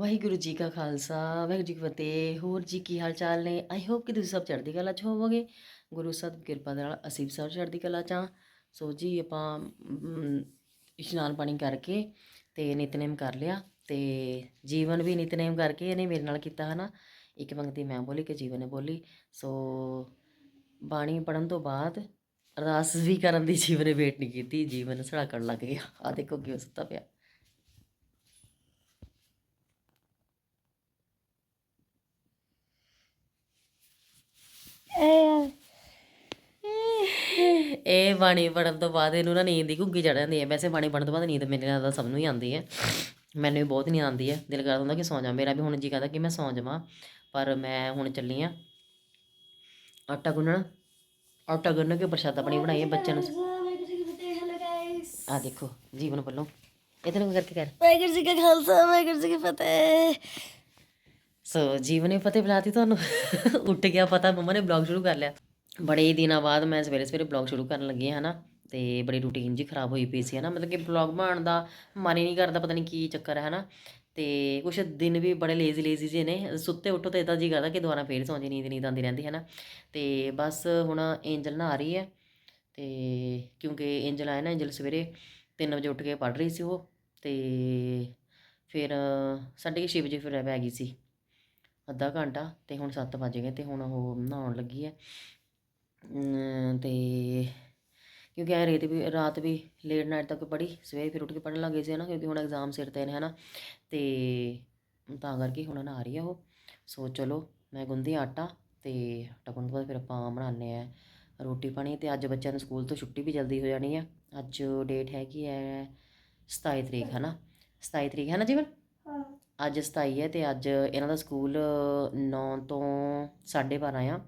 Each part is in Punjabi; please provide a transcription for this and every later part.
ਵਾਹਿਗੁਰੂ ਜੀ ਕਾ ਖਾਲਸਾ, ਵਾਹਿਗੁਰੂ ਜੀ ਕੀ ਫਤਿਹ। ਹੋਰ ਜੀ ਕੀ ਹਾਲ ਚਾਲ ਨੇ? ਆਈ ਹੋਪ ਕਿ ਤੁਸੀਂ ਸਭ ਚੜ੍ਹਦੀ ਕਲਾ 'ਚ ਹੋਵੋਗੇ। ਗੁਰੂ ਸਾਹਿਬ ਕਿਰਪਾ ਦੇ ਨਾਲ ਅਸੀਂ ਵੀ ਸਭ ਚੜ੍ਹਦੀ ਕਲਾ 'ਚ ਹਾਂ। ਸੋ ਜੀ, ਆਪਾਂ ਇਸ਼ਨਾਨ ਪਾਣੀ ਕਰਕੇ ਤੇ ਨਿਤਨੇਮ ਕਰ ਲਿਆ ਤੇ ਜੀਵਨ ਵੀ ਨਿਤਨੇਮ ਕਰਕੇ ਇਹਨੇ ਮੇਰੇ ਨਾਲ ਕੀਤਾ, ਹਨਾ? ਇੱਕ ਪੰਕਤੀ ਮੈਂ ਬੋਲੀ ਕਿ ਜੀਵਨ ਨੇ ਬੋਲੀ। ਸੋ ਬਾਣੀ ਪੜਨ ਤੋਂ ਬਾਅਦ ਅਰਦਾਸ ਵੀ ਕਰਨ ਦੀ ਜੀਵਨ ਨੇ ਵੇਟ ਨਹੀਂ ਕੀਤੀ, ਜੀਵਨ ਸੜਾਕਣ ਲੱਗ ਗਿਆ। ਆ ਦੇਖੋ ਕਿਉਂ ਸੁੱਤਾ ਪਿਆ ਇਹ ਬਾਣੀ ਪੜਨ ਤੋਂ ਬਾਅਦ ਇਹਨੂੰ ਨਾ ਨੀਂਦ ਦੀ ਘੁੱਗੀ ਚੜ ਜਾਂਦੀ ਹੈ। ਵੈਸੇ ਬਾਣੀ ਪੜਨ ਤੋਂ ਬਾਅਦ ਨੀਂਦ ਮੇਰੇ ਨਾਲ ਤਾਂ ਸਭ ਨੂੰ ਹੀ ਆਉਂਦੀ ਹੈ। ਮੈਨੂੰ ਵੀ ਬਹੁਤ ਨੀਂਦ ਆਉਂਦੀ ਹੈ। ਦਿਲ ਕਰਦਾ ਹੁੰਦਾ ਕਿ ਸੌਂ ਜਾ। ਮੇਰਾ ਵੀ ਹੁਣ ਜੀ ਕਰਦਾ ਕਿ ਮੈਂ ਸੌਂ ਜਾਵਾਂ। ਪਰ ਮੈਂ ਹੁਣ ਚੱਲੀ ਆ ਆਟਾ ਗੁੰਨਣ। ਆਟਾ ਗੁੰਨ ਕੇ ਪ੍ਰਸ਼ਾਦਾ ਪਾਣੀ ਬਣਾਈਏ ਬੱਚਿਆਂ ਨੂੰ। ਆ ਦੇਖੋ ਜੀਵਨ ਵੱਲੋਂ। ਇਧਰ ਨੂੰ ਕਰਕੇ ਕਰ ਵਾਹਿਗੁਰੂ ਜੀ ਕਾ ਖਾਲਸਾ ਵਾਹਿਗੁਰੂ ਜੀ ਕੀ ਫਤਿਹ। ਸੋ ਜੀਵਨ ਨੇ ਫਤਿਹ ਬੁਲਾਤੀ ਤੁਹਾਨੂੰ। ਉੱਠ ਗਿਆ ਪਤਾ ਮੰਮਾ ਨੇ ਬਲੌਗ ਸ਼ੁਰੂ ਕਰ ਲਿਆ। ਬੜੇ ਹੀ ਦਿਨਾਂ ਬਾਅਦ ਮੈਂ ਸਵੇਰੇ ਸਵੇਰੇ ਬਲੌਗ ਸ਼ੁਰੂ ਕਰਨ ਲੱਗੀ ਹਾਂ ਨਾ ਤੇ ਬੜੀ ਰੂਟੀਨ ਜੀ ਖਰਾਬ ਹੋਈ ਪਈ ਸੀ, ਹਨਾ। ਮਤਲਬ ਕਿ ਬਲੌਗ ਬਣਾਉਣ ਦਾ ਮਨ ਹੀ ਨਹੀਂ ਕਰਦਾ, ਪਤਾ ਨਹੀਂ ਕੀ ਚੱਕਰ ਹੈ, ਹਨਾ। ਤੇ ਕੁਛ ਦਿਨ ਵੀ ਬੜੇ ਲੇਜ਼ੀ ਲੇਜ਼ੀ ਜਿਹੇ ਨੇ। ਸੁੱਤੇ ਉੱਠੋ ਤਾਂ ਇਦਾਂ ਜੀ ਕਰਦਾ ਕਿ ਦੁਬਾਰਾ ਫੇਰ ਸੌਂ ਜੀ ਨੀਂਦ ਨੀਂਦ ਆਉਂਦੀ ਰਹਿੰਦੀ ਹੈ ਨਾ ਤੇ ਬਸ ਹੁਣ ਐਂਜਲ ਨਾ ਆ ਰਹੀ ਹੈ। ਤੇ ਕਿਉਂਕਿ ਐਂਜਲ ਆਇਆ ਨਾ ਐਂਜਲ ਸਵੇਰੇ 3 ਵਜੇ ਉੱਠ ਕੇ ਪੜ੍ਹ ਰਹੀ ਸੀ ਉਹ। ਤੇ ਫਿਰ ਸਾਢੇ ਕੁ ਛੇ ਵਜੇ ਫਿਰ ਪੈ ਗਈ ਸੀ। ਅੱਧਾ ਘੰਟਾ ਤੇ ਹੁਣ 7 ਵਜ ਗਏ ਤੇ ਹੁਣ ਉਹ ਨਹਾਉਣ ਲੱਗੀ ਹੈ। ਅਮ, ਤੇ ਕਿਉਂਕਿ ਐ ਰੇਤ ਵੀ ਰਾਤ ਵੀ ਲੇਟ ਨਾਈਟ ਤੱਕ ਪੜ੍ਹੀ ਸਵੇਰੇ ਫਿਰ ਉੱਠ ਕੇ ਪੜ੍ਹਨ ਲੱਗੇ ਸੀ ਨਾ ਕਿਉਂਕਿ ਹੁਣ ਐਗਜ਼ਾਮ ਸਿਰ ਤੇ ਨੇ ਹਨਾ ਤੇ ਤਾਂ ਕਰਕੇ ਹੁਣ ਨਹਾ ਰਹੀ ਆ ਉਹ। ਸੋ ਚਲੋ ਮੈਂ ਗੁੰਦੀ ਆਟਾ ਤੇ ਆਟਾ ਗੁੰਨ ਤੋਂ ਬਾਅਦ ਫਿਰ ਆਪਾਂ ਬਣਾਉਂਦੇ ਆ ਰੋਟੀ ਪਾਣੀ ਤੇ ਅੱਜ ਬੱਚਿਆਂ ਨੂੰ ਸਕੂਲ ਤੋਂ ਛੁੱਟੀ ਵੀ ਜਲਦੀ ਹੋ ਜਾਣੀ ਆ। ਅੱਜ ਡੇਟ ਹੈਗੀ ਹੈ 27 ਤਰੀਕ ਹਨਾ 27 ਤਰੀਕ ਹੈ ਨਾ ਜੀਵਨ? ਅੱਜ 27 ਹੈ ਤੇ ਅੱਜ ਇਹਨਾਂ ਦਾ ਸਕੂਲ 9 ਤੋਂ 12:30 ਆ।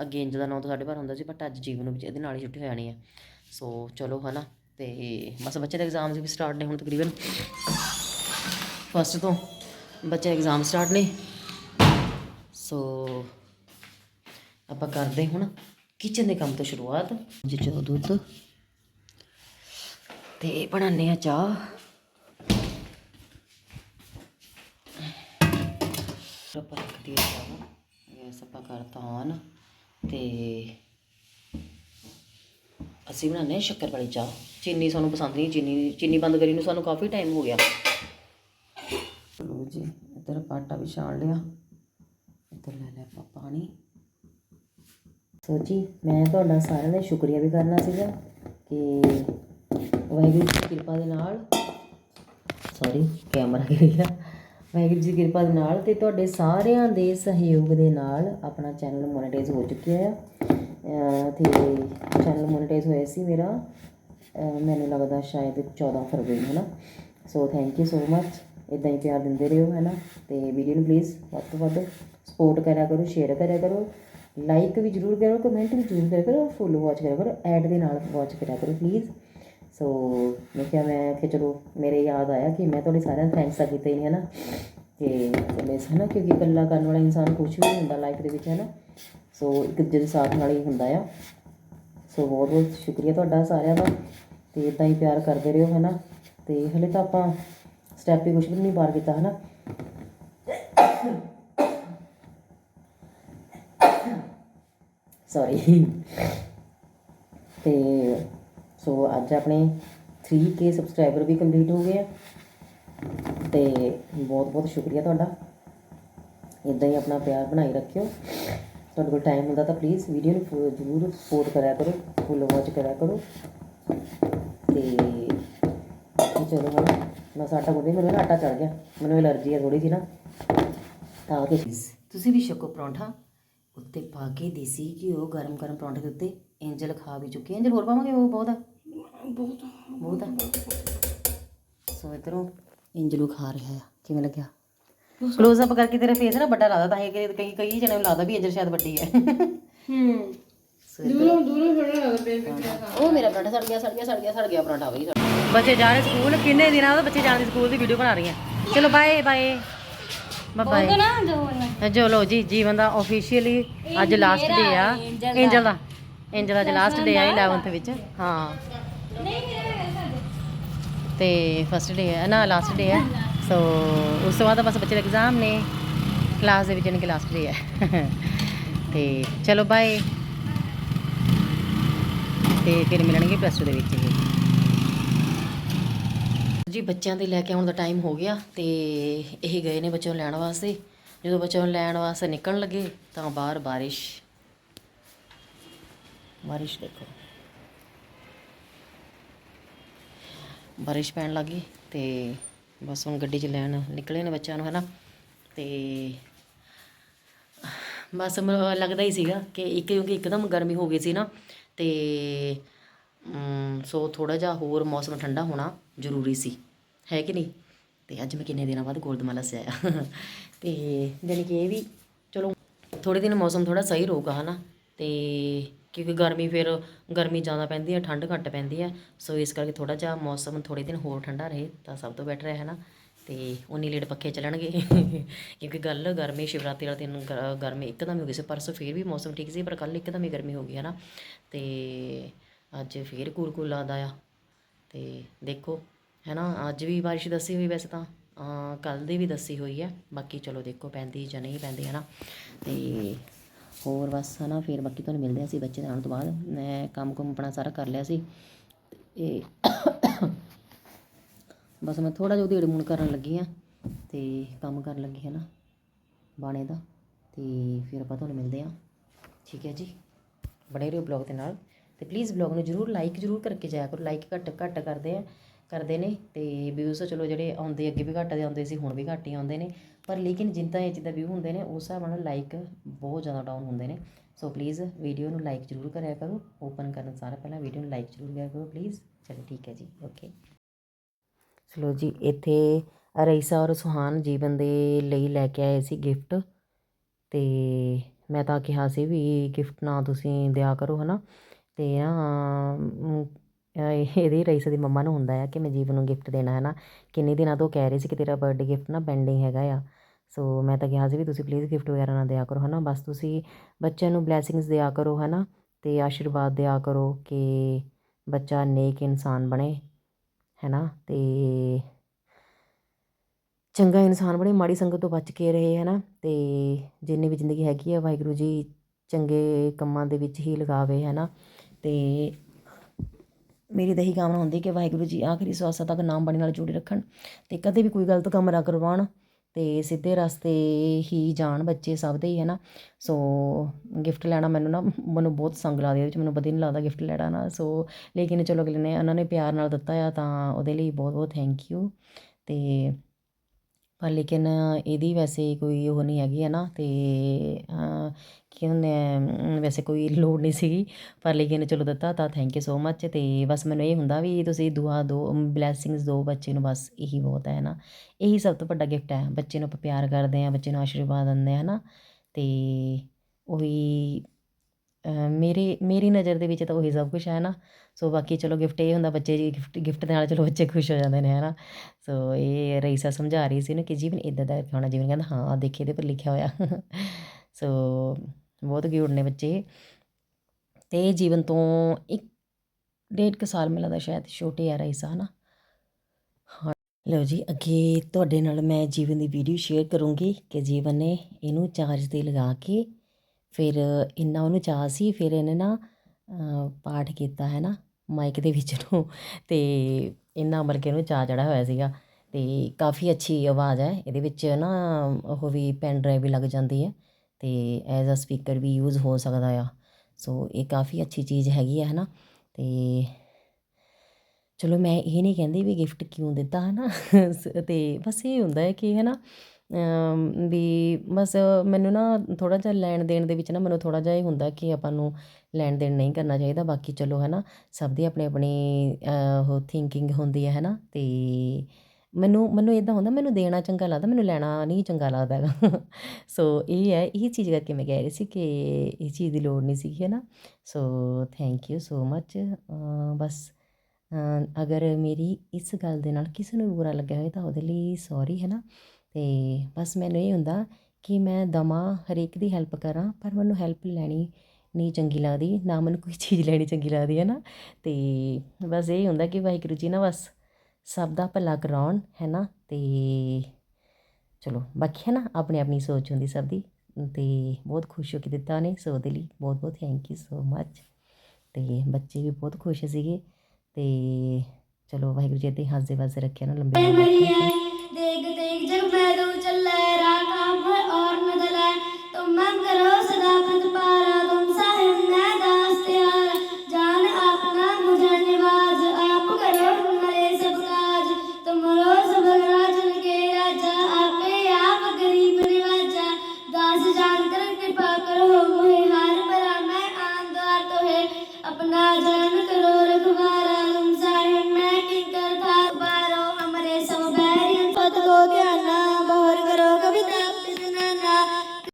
ਅੱਗੇ ਇੰਜ ਦਾ 9 ਤੋਂ 12:30 ਹੁੰਦਾ ਸੀ ਬਟ ਅੱਜ ਜੀਵਨ ਵਿੱਚ ਇਹਦੇ ਨਾਲ ਹੀ ਛੁੱਟੀ ਹੋ ਜਾਣੀ ਹੈ ਸੋ ਚਲੋ ਹੈ ਨਾ ਤੇ ਬਸ ਬੱਚੇ ਦੇ ਐਗਜ਼ਾਮਸ ਵੀ ਸਟਾਰਟ ਨੇ ਹੁਣ ਤਕਰੀਬਨ। ਫਸਟ ਤੋਂ ਬੱਚੇ ਦੇ ਐਗਜ਼ਾਮ ਸਟਾਰਟ ਨੇ। ਸੋ ਆਪਾਂ ਕਰਦੇ ਹੁਣ ਕਿਚਨ ਦੇ ਕੰਮ ਤੋਂ ਸ਼ੁਰੂਆਤ। ਜਿੱਚ ਦੁੱਧ ਤੇ ਬਣਾਉਂਦੇ ਆ ਚਾਹ। ਆਪਾਂ ਰੱਖਦੀ ਆ ਚਾਹ ਗੈਸ ਆਪਾਂ ਕਰਤਾ ਔਨ ਤੇ ਅਸੀਂ ਬਣਾਉਂਦੇ ਹਾਂ ਸ਼ੱਕਰ ਵਾਲੀ ਚਾਹ। ਚੀਨੀ ਸਾਨੂੰ ਪਸੰਦ ਨਹੀਂ, ਚੀਨੀ ਚੀਨੀ ਬੰਦ ਕਰੀ ਨੂੰ ਸਾਨੂੰ ਕਾਫੀ ਟਾਈਮ ਹੋ ਗਿਆ। ਲੋ ਜੀ, ਇੱਧਰ ਆਪਾਂ ਆਟਾ ਵੀ ਛਾਣ ਲਿਆ। ਇੱਧਰ ਲੈ ਲਿਆ ਆਪਾਂ ਪਾਣੀ। ਸੋ ਜੀ, ਮੈਂ ਤੁਹਾਡਾ ਸਾਰਿਆਂ ਦਾ ਸ਼ੁਕਰੀਆ ਵੀ ਕਰਨਾ ਸੀਗਾ ਕਿ ਵਾਹਿਗੁਰੂ ਦੀ ਕਿਰਪਾ ਦੇ ਨਾਲ ਸੌਰੀ ਕੈਮਰਾ ਗਿਰ ਗਿਆ। ਵਾਹਿਗੁਰੂ ਜੀ ਦੀ ਕਿਰਪਾ ਦੇ ਨਾਲ ਤੇ ਤੁਹਾਡੇ ਸਾਰਿਆਂ ਦੇ ਸਹਿਯੋਗ ਦੇ ਨਾਲ ਆਪਣਾ ਚੈਨਲ ਮੋਨੇਟਾਈਜ਼ ਹੋ ਚੁੱਕਿਆ ਆ। ਅਹ ਤੇ ਚੈਨਲ ਮੋਨੇਟਾਈਜ਼ ਹੋਇਆ ਸੀ ਮੇਰਾ। ਮੈਨੂੰ ਲੱਗਦਾ ਸ਼ਾਇਦ 14 ਫਰਵਰੀ ਹੈ ਨਾ ਸੋ ਥੈਂਕ ਯੂ ਸੋ ਮੱਚ ਇਦਾਂ ਹੀ ਪਿਆਰ ਦਿੰਦੇ ਰਹੋ ਹੈ ਨਾ ਤੇ ਵੀਡੀਓ ਨੂੰ ਪਲੀਜ਼ ਵੱਧ ਤੋਂ ਵੱਧ ਸਪੋਰਟ ਕਰਿਆ ਕਰੋ ਸ਼ੇਅਰ ਕਰਿਆ ਕਰੋ। ਲਾਈਕ ਵੀ ਜ਼ਰੂਰ ਕਰੋ ਕਮੈਂਟ ਵੀ ਜ਼ਰੂਰ ਕਰਿਆ ਕਰੋ ਫੁੱਲ ਵਾਚ ਕਰਿਆ ਕਰੋ ਐਡ ਦੇ ਨਾਲ ਵਾਚ ਕਰਿਆ ਕਰੋ ਪਲੀਜ਼ ਸੋ ਮੈਂ ਕਿਹਾ ਮੈਂ ਕਿ ਚਲੋ ਮੇਰੇ ਯਾਦ ਆਇਆ ਕਿ ਮੈਂ ਤੁਹਾਡੇ ਸਾਰਿਆਂ ਦਾ ਥੈਂਕਸ ਤਾਂ ਕੀਤਾ ਹੀ ਹੈ ਨਾ ਕਿ ਚਲੋ ਇਸ ਹੈ ਨਾ ਕਿਉਂਕਿ ਇਕੱਲਾ ਕਰਨ ਵਾਲਾ ਇਨਸਾਨ ਕੁਝ ਵੀ ਨਹੀਂ ਹੁੰਦਾ ਲਾਈਫ ਦੇ ਵਿੱਚ ਹੈ ਨਾ ਸੋ ਇੱਕ ਦੂਜੇ ਦੇ ਸਾਥ ਨਾਲ ਹੀ ਹੁੰਦਾ ਆ। ਸੋ ਬਹੁਤ ਬਹੁਤ ਸ਼ੁਕਰੀਆ ਤੁਹਾਡਾ ਸਾਰਿਆਂ ਦਾ, ਤੇ ਇਦਾਂ ਹੀ ਪਿਆਰ ਕਰਦੇ ਰਹੋ ਹੈ ਨਾ ਤੇ ਹਲੇ ਤਾਂ ਆਪਾਂ ਸਟੈਪ ਹੀ ਕੁਝ ਵੀ ਨਹੀਂ ਪਾਰ ਕੀਤਾ ਹੈ ਨਾ ਸੌਰੀ ਤੇ ਸੋ ਅੱਜ ਆਪਣੇ 3k ਸਬਸਕ੍ਰਾਈਬਰ ਵੀ ਕੰਪਲੀਟ ਹੋ ਗਏ ਆ। ਤੇ ਬਹੁਤ ਬਹੁਤ ਸ਼ੁਕਰੀਆ ਤੁਹਾਡਾ। ਇਦਾਂ ਹੀ ਆਪਣਾ ਪਿਆਰ ਬਣਾਈ ਰੱਖਿਓ। ਤੁਹਾਡੇ ਕੋਲ ਟਾਈਮ ਹੁੰਦਾ ਤਾਂ ਪਲੀਜ਼ ਵੀਡੀਓ ਨੂੰ ਫੁ- ਜ਼ਰੂਰ ਸਪੋਰਟ ਕਰਿਆ ਕਰੋ ਫੁੱਲ ਵਾਚ ਕਰਿਆ ਕਰੋ। ਤੇ ਬਾਕੀ ਚਲੋ ਹਨਾ ਮੈਂ ਆਟਾ ਗੁੰਦੀ ਮੈਨੂੰ ਨਾ ਆਟਾ ਚੜ ਗਿਆ। ਮੈਨੂੰ ਐਲਰਜੀ ਹੈ ਥੋੜੀ ਜਿਹੀ ਨਾ। ਤਾਂ ਕਿ ਤੁਸੀਂ ਵੀ ਛਕੋ ਪਰੌਂਠਾ। ਉੱਤੇ ਪਾ ਕੇ ਦੇਸੀ ਘਿਓ ਗਰਮ ਗਰਮ ਪਰੌਂਠੇ ਦੇ ਉੱਤੇ। ਐਂਜਲ ਖਾ ਵੀ ਚੁੱਕੀ ਐਂਜਲ ਹੋਰ ਪਾਵਾਂਗੇ ਉਹ ਬਹੁਤ? ਆ ਬਹੁਤ। ਬਹੁਤ ਆ। ਸੋ ਇਧਰੋਂ ਐਂਜਲੂ ਖਾ ਰਿਹਾ ਆ। ਕਿਵੇਂ ਲੱਗਿਆ? ਕਲੋਜ਼ ਅਪ ਕਰਕੇ ਤੇਰਾ ਫੇਸ ਨਾ ਵੱਡਾ ਲੱਗਦਾ ਤਾਂ ਇਹ ਕਿ ਕਈ ਕਈ ਜਣੇ ਨੂੰ ਲੱਗਦਾ ਵੀ ਐਂਜਲ ਸ਼ਾਇਦ ਵੱਡੀ ਹੈ। ਹੂੰ। ਦੂਰੋਂ ਦੂਰੋਂ ਥੋੜਾ ਲੱਗਦਾ ਉਹ ਮੇਰਾ ਪਰਾਂਠਾ ਸੜ ਗਿਆ ਸੜ ਗਿਆ ਸੜ ਗਿਆ ਸੜ ਗਿਆ ਪਰਾਂਠਾ ਵਈ ਬੱਚੇ ਜਾ ਰਹੇ ਸਕੂਲ। ਕਿੰਨੇ ਦਿਨਾਂ ਬਾਅਦ ਬੱਚੇ ਜਾਣ ਦੀ ਸਕੂਲ ਦੀ ਵੀਡੀਓ ਬਣਾ ਰਹੀਆਂ। ਚਲੋ ਬਾਏ ਬਾਏ ਬਾਏ ਜੋ ਜੋ ਲੋ ਜੀ ਜੀਵਨ ਦਾ ਆਫੀਸ਼ੀਅਲੀ ਅੱਜ ਲਾਸਟ ਡੇ ਆ। ਐਂਜਲ ਦਾ। ਐਂਜਲ ਦਾ ਅੱਜ ਲਾਸਟ ਡੇ ਆ 11th ਵਿੱਚ। ਹਾਂ। ਨਹੀਂ ਮੇਰਾ ਹੈਗਾ ਸਾਡੇ। ਤੇ ਫਸਟ ਡੇ ਹੈ। ਨਾ ਲਾਸਟ ਡੇ ਹੈ। ਸੋ ਉਸ ਤੋਂ ਬਾਅਦ ਬਸ ਬੱਚੇ ਦੇ ਐਗਜ਼ਾਮ ਨੇ। ਕਲਾਸ ਦੇ ਵਿੱਚ ਜਾਣੀ ਕਿ ਲਾਸਟ ਡੇ ਹੈ। ਤੇ ਚਲੋ ਬਾਏ ਤੇ ਫਿਰ ਮਿਲਣਗੇ ਪਲੱਸ 2 ਦੇ ਵਿੱਚ ਇਹ ਜੀ ਬੱਚਿਆਂ ਦੇ ਲੈ ਕੇ ਆਉਣ ਦਾ ਟਾਈਮ ਹੋ ਗਿਆ ਤੇ ਇਹ ਗਏ ਨੇ ਬੱਚਿਆਂ ਨੂੰ ਲੈਣ ਵਾਸਤੇ। ਜਦੋਂ ਬੱਚਿਆਂ ਨੂੰ ਲੈਣ ਵਾਸਤੇ ਨਿਕਲਣ ਲੱਗੇ ਤਾਂ ਬਾਹਰ ਬਾਰਿਸ਼ ਬਾਰਿਸ਼ ਦੇਖੋ। ਬਾਰਿਸ਼ ਪੈਣ ਲੱਗੀ ਤੇ ਬਸ ਹੁਣ ਗੱਡੀ 'ਚ ਲੈਣ ਨਿਕਲੇ ਨੇ ਬੱਚਿਆਂ ਨੂੰ, ਹਨਾ? ਤੇ ਬਸ ਮੈਨੂੰ ਲੱਗਦਾ ਹੀ ਸੀਗਾ ਕਿ ਇੱਕ, ਕਿਉਂਕਿ ਇੱਕਦਮ ਗਰਮੀ ਹੋ ਗਈ ਸੀ ਨਾ, ਤੇ ਸੋ ਥੋੜਾ ਜਿਹਾ ਹੋਰ ਮੌਸਮ ਠੰਡਾ ਹੋਣਾ ਜ਼ਰੂਰੀ ਸੀ। ਹੈ ਕਿ ਨਹੀਂ? ਤੇ ਅੱਜ ਮੈਂ ਕਿੰਨੇ ਦਿਨਾਂ ਬਾਅਦ ਗੋਲਦਮਾਲਾ ਸੇ ਆਇਆ ਤੇ ਜਾਣੀ ਕਿ ਇਹ ਵੀ, ਚਲੋ ਥੋੜੇ ਦਿਨ ਮੌਸਮ ਥੋੜਾ ਸਹੀ ਰਹੂਗਾ, ਹਨਾ? ਤੇ ਕਿਉਂਕਿ ਗਰਮੀ ਫਿਰ ਗਰਮੀ ਜ਼ਿਆਦਾ ਪੈਂਦੀ ਹੈ, ਠੰਡ ਘੱਟ ਪੈਂਦੀ ਹੈ, ਸੋ ਇਸ ਕਰਕੇ ਥੋੜਾ ਜਿਹਾ ਮੌਸਮ ਥੋੜੇ ਦਿਨ ਹੋਰ ਠੰਡਾ ਰਹੇ ਤਾਂ ਸਭ ਤੋਂ ਬੈਟਰ ਹੈ ਨਾ? ਤੇ ਉਨੀ ਲੇਟ ਪੱਖੇ ਚੱਲਣਗੇ। ਕਿਉਂਕਿ ਗੱਲ ਗਰਮੀ, ਸ਼ਿਵਰਾਤਰੀ ਵਾਲੇ ਦਿਨ ਗ- ਗਰਮੀ ਇੱਕਦਮ ਹੀ ਹੋ ਗਈ ਸੀ, ਪਰਸੋਂ ਫਿਰ ਵੀ ਮੌਸਮ ਠੀਕ ਸੀ, ਪਰ ਕੱਲ ਇੱਕਦਮ ਹੀ ਗਰਮੀ ਹੋ ਗਈ, ਹੈ ਨਾ? ਤੇ ਅੱਜ ਫਿਰ ਕੂਲ ਕੂਲ ਲੱਗਦਾ ਆ। ਤੇ ਦੇਖੋ, ਹੈ ਨਾ? ਅੱਜ ਵੀ ਬਾਰਿਸ਼ ਦੱਸੀ ਹੋਈ ਵੈਸੇ ਤਾਂ। ਕੱਲ ਦੀ ਵੀ ਦੱਸੀ ਹੋਈ ਹੈ। ਬਾਕੀ ਚਲੋ ਦੇਖੋ ਪੈਂਦੀ ਜਾਂ ਨਹੀਂ ਪੈਂਦੀ, ਹੈ ਨਾ? ਤੇ ਹੋਰ ਬਸ ਹੈ ਨਾ ਫਿਰ ਬਾਕੀ ਤੁਹਾਨੂੰ ਮਿਲਦੇ ਹਾਂ ਅਸੀਂ ਬੱਚੇ ਦੇ ਆਉਣ ਤੋਂ ਬਾਅਦ। ਮੈਂ ਕੰਮ ਕੁਮ ਆਪਣਾ ਸਾਰਾ ਕਰ ਲਿਆ ਸੀ। ਤੇ ਬਸ ਮੈਂ ਥੋੜਾ ਜਿਹਾ ਉਧੇੜ ਮੂਣ ਕਰਨ ਲੱਗੀ ਆ ਤੇ ਕੰਮ ਕਰਨ ਲੱਗੀ ਹੈ ਨਾ ਬਾਣੇ ਦਾ। ਤੇ ਫਿਰ ਆਪਾਂ ਤੁਹਾਨੂੰ ਮਿਲਦੇ ਆ ਠੀਕ ਹੈ ਜੀ। ਬਣੇ ਰਹੋ ਬਲੌਗ ਦੇ ਨਾਲ। ਤੇ ਪਲੀਜ਼ ਬਲੌਗ ਨੂੰ ਜਰੂਰ ਲਾਈਕ ਜਰੂਰ ਕਰਕੇ ਜਾਇਆ ਕਰੋ। ਲਾਈਕ ਘੱਟ ਘੱਟ ਕਰਦੇ ਆ। ਕਰਦੇ ਨੇ ਅਤੇ ਵਿਊਜ਼ ਚਲੋ ਜਿਹੜੇ ਆਉਂਦੇ ਅੱਗੇ ਵੀ ਘੱਟ ਦੇ ਆਉਂਦੇ ਸੀ ਹੁਣ ਵੀ ਘੱਟ ਹੀ ਆਉਂਦੇ ਨੇ। ਪਰ ਲੇਕਿਨ ਜਿੱਦਾਂ ਇਹ ਜਿੱਦਾਂ ਵਿਊ ਹੁੰਦੇ ਨੇ ਉਸ ਹਿਸਾਬ ਨਾਲ ਲਾਈਕ ਬਹੁਤ ਜ਼ਿਆਦਾ ਡਾਊਨ ਹੁੰਦੇ ਨੇ। ਸੋ ਪਲੀਜ਼ ਵੀਡੀਓ ਨੂੰ ਲਾਈਕ ਜਰੂਰ ਕਰਿਆ ਕਰੋ। ਓਪਨ ਕਰਨ ਸਾਰਾ ਪਹਿਲਾਂ ਵੀਡੀਓ ਨੂੰ ਲਾਈਕ ਜਰੂਰ ਕਰਿਆ ਕਰੋ ਪਲੀਜ਼ ਚਲੋ ਠੀਕ ਹੈ ਜੀ ਓਕੇ ਚਲੋ ਜੀ ਇੱਥੇ ਰਈਸਾ ਔਰ ਸੁਹਾਨ ਜੀਵਨ ਦੇ ਲਈ ਲੈ ਕੇ ਆਏ ਸੀ ਗਿਫਟ ਤੇ ਮੈਂ ਤਾਂ ਕਿਹਾ ਸੀ ਵੀ ਗਿਫਟ ਨਾ ਤੁਸੀਂ ਦਿਆ ਕਰੋ ਹਨਾ। ਤੇ ਨਾ ਅਮ, ਇਹਦੀ ਰਈਸਾ ਦੀ ਮੰਮਾ ਨੂੰ ਹੁੰਦਾ ਆ ਕਿ ਮੈਂ ਜੀਵਨ ਨੂੰ ਗਿਫਟ ਦੇਣਾ ਹੈ ਨਾ ਕਿੰਨੇ ਦਿਨਾਂ ਤੋਂ ਕਹਿ ਰਹੇ ਸੀ ਕਿ ਤੇਰਾ ਬਰਥਡੇ ਗਿਫਟ ਨਾ ਪੈਂਡਿੰਗ ਹੈਗਾ ਆ। ਸੋ ਮੈਂ ਤਾਂ ਕਿਹਾ ਸੀ ਵੀ ਤੁਸੀਂ ਪਲੀਜ਼ ਗਿਫਟ ਵਗੈਰਾ ਨਾ ਦਿਆ ਕਰੋ ਹੈ ਨਾ ਬਸ ਤੁਸੀਂ ਬੱਚਿਆਂ ਨੂੰ ਬਲੇਸਿੰਗਸ ਦਿਆ ਕਰੋ ਹੈ ਨਾ ਅਤੇ ਆਸ਼ੀਰਵਾਦ ਦਿਆ ਕਰੋ ਕਿ ਬੱਚਾ ਨੇਕ ਇਨਸਾਨ ਬਣੇ ਹੈ ਨਾ ਅਤੇ ਚੰਗਾ ਇਨਸਾਨ ਬਣੇ, ਮਾੜੀ ਸੰਗਤ ਤੋਂ ਬਚ ਕੇ ਰਹੇ ਹੈ ਨਾ ਅਤੇ ਜਿੰਨੀ ਵੀ ਜ਼ਿੰਦਗੀ ਹੈਗੀ ਆ, ਵਾਹਿਗੁਰੂ ਜੀ ਚੰਗੇ ਕੰਮਾਂ ਦੇ ਵਿੱਚ ਹੀ ਲਗਾਵੇ ਹੈ ਨਾ ਅਤੇ ਮੇਰੀ ਤਾਂ ਇਹੀ ਕਾਮਨਾ ਹੁੰਦੀ ਕਿ ਵਾਹਿਗੁਰੂ ਜੀ ਆਖਰੀ ਸਵਾਸਾਂ ਤੱਕ ਨਾਮ ਬਾਣੀ ਨਾਲ ਜੋੜੇ ਰੱਖਣ ਤੇ ਕਦੇ ਵੀ ਕੋਈ ਗਲਤ ਕੰਮ ਨਾ ਕਰਵਾਉਣ ਤੇ ਸਿੱਧੇ ਰਸਤੇ ਹੀ ਜਾਣ ਬੱਚੇ ਸਭ ਦੇ ਹੀ, ਹੈ ਨਾ? ਸੋ ਗਿਫਟ ਲੈਣਾ ਮੈਨੂੰ ਨਾ, ਮੈਨੂੰ ਬਹੁਤ ਸੰਗ ਲੱਗਦੀ ਹੈ ਵਿੱਚ, ਮੈਨੂੰ ਵਧੀਆ ਨਹੀਂ ਲੱਗਦਾ ਗਿਫਟ ਲੈਣਾ ਨਾ। ਸੋ ਲੇਕਿਨ ਚਲੋ ਅਗਲੇ ਨੇ, ਉਹਨਾਂ ਨੇ ਪਿਆਰ ਨਾਲ ਦਿੱਤਾ ਆ ਤਾਂ ਉਹਦੇ ਲਈ ਬਹੁਤ ਬਹੁਤ ਥੈਂਕ ਯੂ ਤੇ ਪਰ ਲੇਕਿਨ ਇਹਦੀ ਵੈਸੇ ਕੋਈ ਉਹ ਨਹੀਂ ਹੈਗੀ, ਹੈ ਨਾ? ਅਤੇ ਕੀ ਹੁੰਦੇ ਵੈਸੇ ਕੋਈ ਲੋੜ ਨਹੀਂ ਸੀਗੀ। ਪਰ ਲੇਕਿਨ ਚਲੋ ਦਿੱਤਾ ਤਾਂ ਥੈਂਕ ਯੂ ਸੋ ਮੱਚ ਅਤੇ ਬਸ ਮੈਨੂੰ ਇਹ ਹੁੰਦਾ ਵੀ ਤੁਸੀਂ ਦੁਆ ਦਿਓ ਬਲੈਸਿੰਗਸ ਦਿਓ ਬੱਚੇ ਨੂੰ ਬਸ ਇਹੀ ਬਹੁਤ ਹੈ ਨਾ? ਇਹੀ ਸਭ ਤੋਂ ਵੱਡਾ ਗਿਫਟ ਹੈ। ਬੱਚੇ ਨੂੰ ਆਪਾਂ ਪਿਆਰ ਕਰਦੇ ਹਾਂ, ਬੱਚੇ ਨੂੰ ਆਸ਼ੀਰਵਾਦ ਦਿੰਦੇ ਆ ਨਾ? ਅਤੇ ਉਹੀ ਮੇਰੇ, ਮੇਰੀ ਨਜ਼ਰ ਦੇ ਵਿੱਚ ਤਾਂ ਉਹੀ ਸਭ ਕੁਛ ਹੈ ਨਾ। ਸੋ ਬਾਕੀ ਚਲੋ ਗਿਫਟ ਇਹ ਹੁੰਦਾ ਬੱਚੇ ਜੀ ਗਿਫਟ ਗਿਫਟ ਦੇ ਨਾਲ ਚਲੋ ਬੱਚੇ ਖੁਸ਼ ਹੋ ਜਾਂਦੇ ਨੇ, ਹੈ ਨਾ। ਸੋ ਇਹ ਰਈਸਾ ਸਮਝਾ ਰਹੀ ਸੀ ਨਾ ਕਿ ਜੀਵਨ ਇਦਾਂ ਦਾ ਹੋਣਾ ਜੀਵਨ ਕਹਿੰਦਾ, ਹਾਂ ਦੇਖੇ ਇਹਦੇ ਪਰ ਲਿਖਿਆ ਹੋਇਆ। ਸੋ ਬਹੁਤ ਕਿਊਟ ਨੇ ਬੱਚੇ। ਤੇ ਜੀਵਨ ਤੋਂ ਇੱਕ, ਡੇਢ ਕੁ ਸਾਲ ਮੈਨੂੰ ਲੱਗਦਾ ਸ਼ਾਇਦ ਛੋਟੇ ਆ ਰਈਸਾ ਨਾ। ਹਾਂ। ਲਓ ਜੀ, ਅੱਗੇ ਤੁਹਾਡੇ ਨਾਲ ਮੈਂ ਜੀਵਨ ਦੀ ਵੀਡੀਓ ਸ਼ੇਅਰ ਕਰੂੰਗੀ ਕਿ ਜੀਵਨ ਨੇ ਇਹਨੂੰ ਚਾਰਜ ਤੇ ਲਗਾ ਕੇ ਫਿਰ ਇੰਨਾ ਉਹਨੂੰ ਚਾਅ ਸੀ, ਫਿਰ ਇਹਨੇ ਨਾ ਪਾਠ ਕੀਤਾ, ਹੈ ਨਾ, ਮਾਈਕ ਦੇ ਵਿੱਚ ਨੂੰ ਅਤੇ ਇੰਨਾ ਅਮਰ ਕੇ ਉਹਨੂੰ ਚਾਅ ਚੜ੍ਹਿਆ ਹੋਇਆ ਸੀਗਾ ਅਤੇ ਕਾਫੀ ਅੱਛੀ ਆਵਾਜ਼ ਹੈ, ਇਹਦੇ ਵਿੱਚ ਨਾ ਉਹ ਵੀ ਪੈਨ ਡਰਾਈਵ ਵੀ ਲੱਗ ਜਾਂਦੀ ਹੈ ਅਤੇ ਐਜ਼ ਅ ਸਪੀਕਰ ਵੀ ਯੂਜ਼ ਹੋ ਸਕਦਾ ਆ, ਸੋ ਇਹ ਕਾਫੀ ਅੱਛੀ ਚੀਜ਼ ਹੈਗੀ ਆ ਹੈ ਨਾ ਅਤੇ ਚਲੋ ਮੈਂ ਇਹ ਨਹੀਂ ਕਹਿੰਦੀ ਵੀ ਗਿਫਟ ਕਿਉਂ ਦਿੱਤਾ, ਹੈ ਨਾ, ਸ- ਤੇ ਬਸ ਇਹ ਹੁੰਦਾ ਹੈ ਕਿ, ਹੈ ਨਾ ਵੀ ਬਸ ਮੈਨੂੰ ਨਾ ਥੋੜ੍ਹਾ ਜਿਹਾ ਲੈਣ ਦੇਣ ਦੇ ਵਿੱਚ ਨਾ ਮੈਨੂੰ ਥੋੜ੍ਹਾ ਜਿਹਾ ਇਹ ਹੁੰਦਾ ਕਿ ਆਪਾਂ ਨੂੰ ਲੈਣ ਦੇਣ ਨਹੀਂ ਕਰਨਾ ਚਾਹੀਦਾ, ਬਾਕੀ ਚਲੋ ਹੈ ਨਾ ਸਭ ਦੀ ਆਪਣੀ ਆਪਣੀ ਉਹ ਥਿੰਕਿੰਗ ਹੁੰਦੀ ਹੈ ਹੈ ਨਾ ਅਤੇ ਮੈਨੂੰ ਮੈਨੂੰ ਇੱਦਾਂ ਹੁੰਦਾ, ਮੈਨੂੰ ਦੇਣਾ ਚੰਗਾ ਲੱਗਦਾ, ਮੈਨੂੰ ਲੈਣਾ ਨਹੀਂ ਚੰਗਾ ਲੱਗਦਾ ਹੈਗਾ। ਸੋ ਇਹ ਹੈ, ਇਹ ਚੀਜ਼ ਕਰਕੇ ਮੈਂ ਕਹਿ ਰਹੀ ਸੀ ਕਿ ਇਹ ਚੀਜ਼ ਦੀ ਲੋੜ ਨਹੀਂ ਸੀਗੀ ਹੈ ਨਾ ਸੋ ਥੈਂਕ ਯੂ ਸੋ ਮੱਚ ਬਸ ਅਗਰ ਮੇਰੀ ਇਸ ਗੱਲ ਦੇ ਨਾਲ ਕਿਸੇ ਨੂੰ ਬੁਰਾ ਲੱਗਿਆ ਹੋਵੇ ਤਾਂ ਉਹਦੇ ਲਈ ਸੌਰੀ ਹੈ ਨਾ ਅਤੇ ਬਸ ਮੈਨੂੰ ਇਹ ਹੁੰਦਾ ਕਿ ਮੈਂ ਦਵਾਂ ਹਰੇਕ ਦੀ ਹੈਲਪ ਕਰਾਂ, ਪਰ ਮੈਨੂੰ ਹੈਲਪ ਲੈਣੀ ਨਹੀਂ ਚੰਗੀ ਲੱਗਦੀ, ਨਾ ਮੈਨੂੰ ਕੋਈ ਚੀਜ਼ ਲੈਣੀ ਚੰਗੀ ਲੱਗਦੀ, ਹੈ ਨਾ? ਅਤੇ ਬਸ ਇਹ ਹੁੰਦਾ ਕਿ ਵਾਹਿਗੁਰੂ ਜੀ ਨਾ ਬਸ ਸਭ ਦਾ ਭਲਾ ਕਰਾਉਣ, ਹੈ ਨਾ? ਅਤੇ ਚਲੋ, ਬਾਕੀ, ਹੈ ਨਾ? ਆਪਣੀ ਆਪਣੀ ਸੋਚ ਹੁੰਦੀ ਸਭ ਦੀ। ਤੇ ਬਹੁਤ ਖੁਸ਼ ਹੋ ਕੇ ਦਿੱਤਾ ਉਹਨੇ ਸੋ ਉਹਦੇ ਲਈ। ਬਹੁਤ ਬਹੁਤ ਥੈਂਕ ਯੂ ਸੋ ਮੱਚ ਤੇ ਬੱਚੇ ਵੀ ਬਹੁਤ ਖੁਸ਼ ਸੀਗੇ। ਤੇ ਚਲੋ, ਵਾਹਿਗੁਰੂ ਜੀ ਤੇ ਹੱਸਦੇ ਵਸਦੇ ਰੱਖਿਆ ਨਾ ਲੰਬੇ देखते जग मैं तो